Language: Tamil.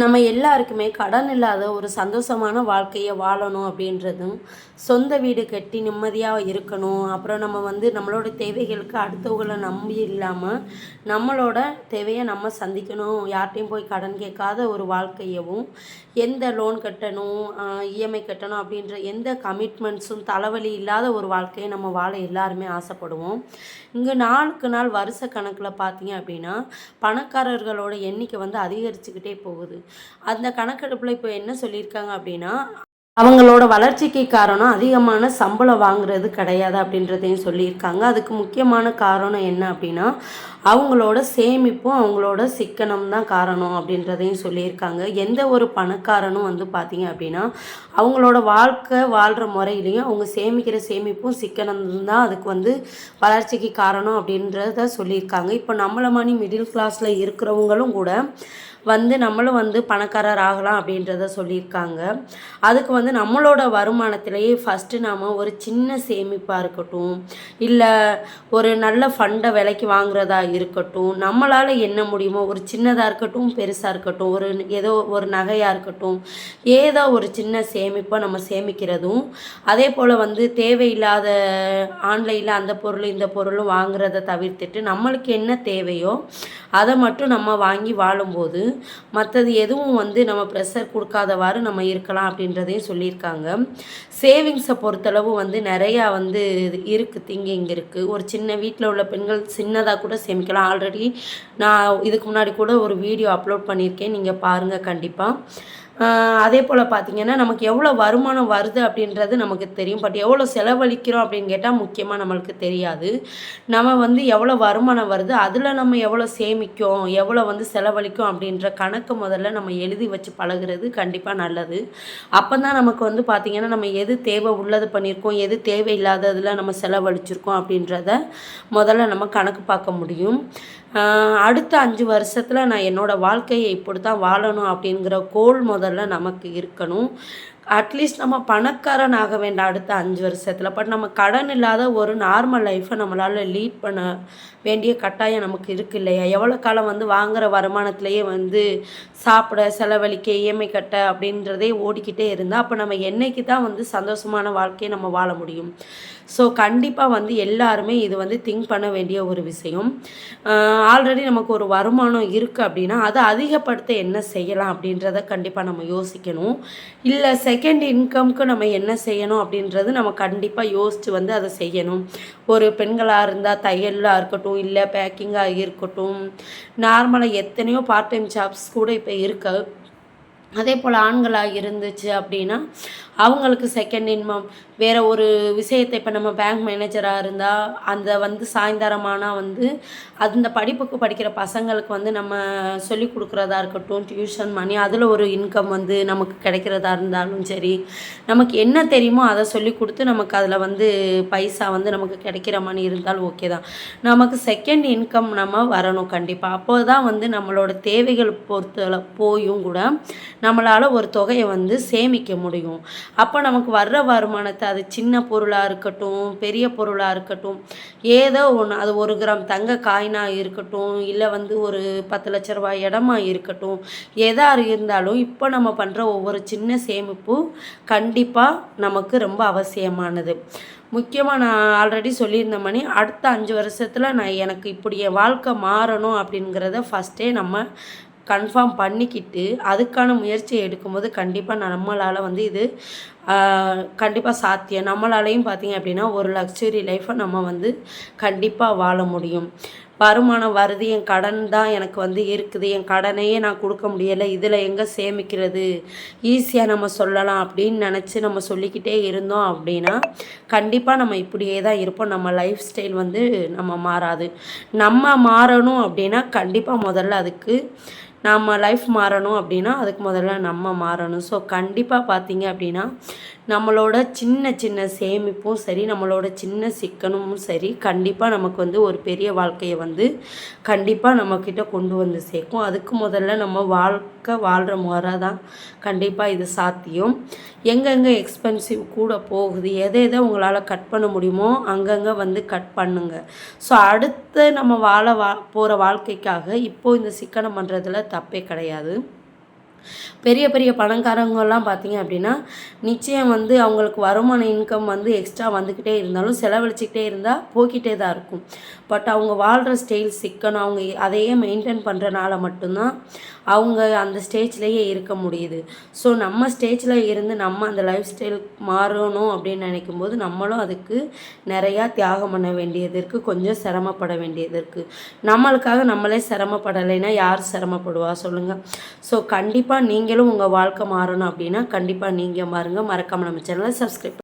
நம்ம எல்லாருக்குமே கடன் இல்லாத ஒரு சந்தோஷமான வாழ்க்கையை வாழணும் அப்படின்றதும் சொந்த வீடு கட்டி நிம்மதியாக இருக்கணும். அப்புறம் நம்ம வந்து நம்மளோட தேவைகளுக்கு அடுத்தவங்களை நம்பி இல்லாமல் நம்மளோட தேவையை நம்ம சந்திக்கணும். யார்கிட்டையும் போய் கடன் கேட்காத ஒரு வாழ்க்கையவும் எந்த லோன் கட்டணும் இஎம்ஐ கட்டணும் அப்படின்ற எந்த கமிட்மெண்ட்ஸும் தலைவலி இல்லாத ஒரு வாழ்க்கையை நம்ம வாழ எல்லாருமே ஆசைப்படுவோம். இங்கே நாளுக்கு நாள் வருஷ கணக்கில் பார்த்தீங்க அப்படின்னா பணக்காரர்களோட எண்ணிக்கை வந்து அதிகரிச்சுக்கிட்டே போகுது. அந்த கணக்கெடுப்பில் இப்போ என்ன சொல்லியிருக்காங்க அப்படின்னா அவங்களோட வளர்ச்சிக்கு காரணம் அதிகமான சம்பளம் வாங்குறது கிடையாது அப்படின்றதையும் சொல்லியிருக்காங்க. அதுக்கு முக்கியமான காரணம் என்ன அப்படின்னா அவங்களோட சேமிப்பும் அவங்களோட சிக்கனம் தான் காரணம் அப்படின்றதையும் சொல்லியிருக்காங்க. எந்த ஒரு பணக்காரனும் வந்து பார்த்தீங்க அப்படின்னா அவங்களோட வாழ்க்கை வாழ்கிற முறையிலையும் அவங்க சேமிக்கிற சேமிப்பும் சிக்கனம் தான் அதுக்கு வந்து வளர்ச்சிக்கு காரணம் அப்படின்றத சொல்லியிருக்காங்க. இப்போ நம்மள மாதிரி மிடில் கிளாஸில் இருக்கிறவங்களும் கூட வந்து நம்மளும் வந்து பணக்காரர் ஆகலாம் அப்படின்றத சொல்லியிருக்காங்க. அதுக்கு வந்து நம்மளோட வருமானத்திலேயே ஃபஸ்ட்டு நாம் ஒரு சின்ன சேமிப்பாக இருக்கட்டும் இல்லை ஒரு நல்ல ஃபண்டை விலைக்கு வாங்குறதா இருக்கட்டும் நம்மளால் என்ன முடியுமோ ஒரு சின்னதாக இருக்கட்டும் பெருசாக இருக்கட்டும் ஒரு ஏதோ ஒரு நகையாக இருக்கட்டும் ஏதோ ஒரு சின்ன சேமிப்பை நம்ம சேமிக்கிறதும் அதே போல் வந்து தேவையில்லாத ஆன்லைனில் அந்த பொருள் இந்த பொருளும் வாங்குறத தவிர்த்துட்டு நம்மளுக்கு என்ன தேவையோ அதை மட்டும் நம்ம வாங்கி வாழும்போது மற்றது எதுவும் வந்து நம்ம ப்ரெஷர் கொடுக்காதவாறு நம்ம இருக்கலாம் அப்படின்றதையும் சொல்லியிருக்காங்க. சேவிங்ஸை பொறுத்தளவு வந்து நிறையா வந்து இருக்குது திங்கிங் இருக்குது ஒரு சின்ன வீட்டில் உள்ள பெண்கள் சின்னதாக கூட சேமிக்கலாம். ஆல்ரெடி நான் இதுக்கு முன்னாடி கூட ஒரு வீடியோ அப்லோட் பண்ணியிருக்கேன். நீங்கள் பாருங்கள் கண்டிப்பாக அதே போல் பார்த்திங்கன்னா நமக்கு எவ்வளோ வருமானம் வருது அப்படின்றது நமக்கு தெரியும். பட் எவ்வளோ செலவழிக்கிறோம் அப்படின்னு கேட்டால் முக்கியமாக நம்மளுக்கு தெரியாது. நம்ம வந்து எவ்வளோ வருமானம் வருது அதில் நம்ம எவ்வளோ சேமிக்கும் எவ்வளோ வந்து செலவழிக்கும் அப்படின்ற கணக்கு முதல்ல நம்ம எழுதி வச்சு பழகிறது கண்டிப்பாக நல்லது. அப்போ தான் நமக்கு வந்து பார்த்திங்கன்னா நம்ம எது தேவை உள்ளது பண்ணியிருக்கோம் எது தேவையில்லாததில் நம்ம செலவழிச்சிருக்கோம் அப்படின்றத முதல்ல நம்ம கணக்கு பார்க்க முடியும். அடுத்த அஞ்சு வருஷத்தில் நான் என்னோடய வாழ்க்கையை இப்படி தான் வாழணும் அப்படிங்கிற கோல் முதல்ல நமக்கு இருக்கணும். அட்லீஸ்ட் நம்ம பணக்காரன் ஆக வேண்டாம் அடுத்த அஞ்சு வருஷத்தில். பட் நம்ம கடன் இல்லாத ஒரு நார்மல் லைஃப்பை நம்மளால் லீட் பண்ண வேண்டிய கட்டாயம் நமக்கு இருக்கு இல்லையா? எவ்வளோ காலம் வந்து வாங்குகிற வருமானத்துலேயே வந்து சாப்பிட செலவழிக்க இஎம்ஐ கட்ட அப்படின்றதே ஓடிக்கிட்டே இருந்தால் அப்போ நம்ம என்னைக்கு தான் வந்து சந்தோஷமான வாழ்க்கையை நம்ம வாழ முடியும்? ஸோ கண்டிப்பாக வந்து எல்லாருமே இது வந்து திங்க் பண்ண வேண்டிய ஒரு விஷயம். ஆல்ரெடி நமக்கு ஒரு வருமானம் இருக்குது அப்படின்னா அதை அதிகப்படுத்த என்ன செய்யலாம் அப்படின்றத கண்டிப்பாக நம்ம யோசிக்கணும். இல்லை செகண்ட் இன்கம்க்கு நம்ம என்ன செய்யணும் அப்படின்றது நம்ம கண்டிப்பாக யோசித்து வந்து அதை செய்யணும். ஒரு பெண்களாக இருந்தால் தையலாக இருக்கட்டும் இல்லை பேக்கிங்காக இருக்கட்டும் நார்மலாக எத்தனையோ பார்ட் டைம் ஜாப்ஸ் கூட இப்போ இருக்குது அதே போல் ஆண்களாக இருந்துச்சு அப்படின்னா அவங்களுக்கு செகண்ட் இன்மம் வேறு ஒரு விஷயத்தை இப்போ நம்ம பேங்க் மேனேஜராக இருந்தால் அந்த வந்து சாயந்தரமானால் வந்து அந்த படிப்புக்கு படிக்கிற பசங்களுக்கு வந்து நம்ம சொல்லி கொடுக்குறதா இருக்கட்டும் டியூஷன் மணி அதில் ஒரு இன்கம் வந்து நமக்கு கிடைக்கிறதா இருந்தாலும் சரி நமக்கு என்ன தெரியுமோ அதை சொல்லி கொடுத்து நமக்கு அதில் வந்து பைசா வந்து நமக்கு கிடைக்கிற மணி இருந்தாலும் ஓகே தான். நமக்கு செகண்ட் இன்கம் நம்ம வரணும் கண்டிப்பாக அப்போ தான் வந்து நம்மளோட தேவைகள் பொறுத்த போயும் கூட நம்மளால் ஒரு தொகையை வந்து சேமிக்க முடியும். அப்போ நமக்கு வர்ற வருமானத்தை அது சின்ன பொருளாக இருக்கட்டும் பெரிய பொருளாக இருக்கட்டும் ஏதோ ஒன்று அது ஒரு கிராம் தங்க காயினாக இருக்கட்டும் இல்லை வந்து ஒரு பத்து லட்ச ரூபாய் இடமா இருக்கட்டும் எதாக இருந்தாலும் இப்போ நம்ம பண்ணுற ஒவ்வொரு சின்ன சேமிப்பு கண்டிப்பாக நமக்கு ரொம்ப அவசியமானது. முக்கியமாக நான் ஆல்ரெடி சொல்லியிருந்த மணி அடுத்த அஞ்சு வருஷத்தில் நான் எனக்கு இப்படி என் வாழ்க்கை மாறணும் அப்படிங்கிறத ஃபஸ்ட்டே நம்ம கன்ஃபார்ம் பண்ணிக்கிட்டு அதுக்கான முயற்சியை எடுக்கும்போது கண்டிப்பாக நம்மளால் வந்து இது கண்டிப்பாக சாத்தியம். நம்மளாலையும் பார்த்திங்க அப்படின்னா ஒரு லக்ஸுரி லைஃப்பை நம்ம வந்து கண்டிப்பாக வாழ முடியும். வருமானம் வருது என் கடன் தான் எனக்கு வந்து இருக்குது என் கடனையே நான் கொடுக்க முடியலை இதில் எங்கே சேமிக்கிறது? ஈஸியாக நம்ம சொல்லலாம் அப்படின்னு நினச்சி நம்ம சொல்லிக்கிட்டே இருந்தோம் அப்படின்னா கண்டிப்பாக நம்ம இப்படியே தான் இருப்போம். நம்ம லைஃப் ஸ்டைல் வந்து நம்ம மாறாது. நம்ம மாறணும் அப்படின்னா கண்டிப்பாக முதல்ல அதுக்கு நம்ம லைஃப் மாறணும் அப்படின்னா அதுக்கு முதல்ல நம்ம மாறணும். ஸோ கண்டிப்பாக பார்த்தீங்க அப்படின்னா நம்மளோட சின்ன சின்ன சேமிப்பும் சரி நம்மளோட சின்ன சிக்கனமும் சரி கண்டிப்பாக நமக்கு வந்து ஒரு பெரிய வாழ்க்கையை வந்து வந்து கண்டிப்பாக நம்மக்கிட்ட கொண்டு வந்து சேர்க்கும். அதுக்கு முதல்ல நம்ம வாழ்க்கை வாழ்கிற முறை தான் கண்டிப்பாக இது சாத்தியம். எங்கெங்கே எக்ஸ்பென்சிவ் கூட போகுது எதை எதை உங்களால் கட் பண்ண முடியுமோ அங்கங்கே வந்து கட் பண்ணுங்க. ஸோ அடுத்து நம்ம வாழ வா போகிற வாழ்க்கைக்காக இப்போது இந்த சிக்கனம் பண்ணுறதுல தப்பே கிடையாது. பெரிய பெரிய பணக்காரங்கெல்லாம் பார்த்தீங்க அப்படின்னா நிச்சயம் வந்து அவங்களுக்கு வருமான இன்கம் வந்து எக்ஸ்ட்ரா வந்துக்கிட்டே இருந்தாலும் செலவழிச்சிக்கிட்டே இருந்தால் போய்கிட்டே தான் இருக்கும். பட் அவங்க வாழ்கிற ஸ்டைல் சிக்கன் அவங்க அதையே மெயின்டைன் பண்ணுறனால மட்டும்தான் அவங்க அந்த ஸ்டேஜ்லேயே இருக்க முடியுது. ஸோ நம்ம ஸ்டேஜில் இருந்து நம்ம அந்த லைஃப் ஸ்டைல் மாறணும் அப்படின்னு நினைக்கும் போது நம்மளும் அதுக்கு நிறையா தியாகம் பண்ண வேண்டியது இருக்குது கொஞ்சம் சிரமப்பட வேண்டியது இருக்குது நம்மளுக்காக நம்மளே சிரமப்படலைன்னா யார் சிரமப்படுவா சொல்லுங்கள் ஸோ கண்டிப்பாக கண்டிப்பாக நீங்களும் உங்கள் வாழ்க்கை மாறணும் அப்படின்னா கண்டிப்பாக நீங்கள் மாறுங்க. மறக்காமல் நம்ம சேனலை சப்ஸ்கிரைப்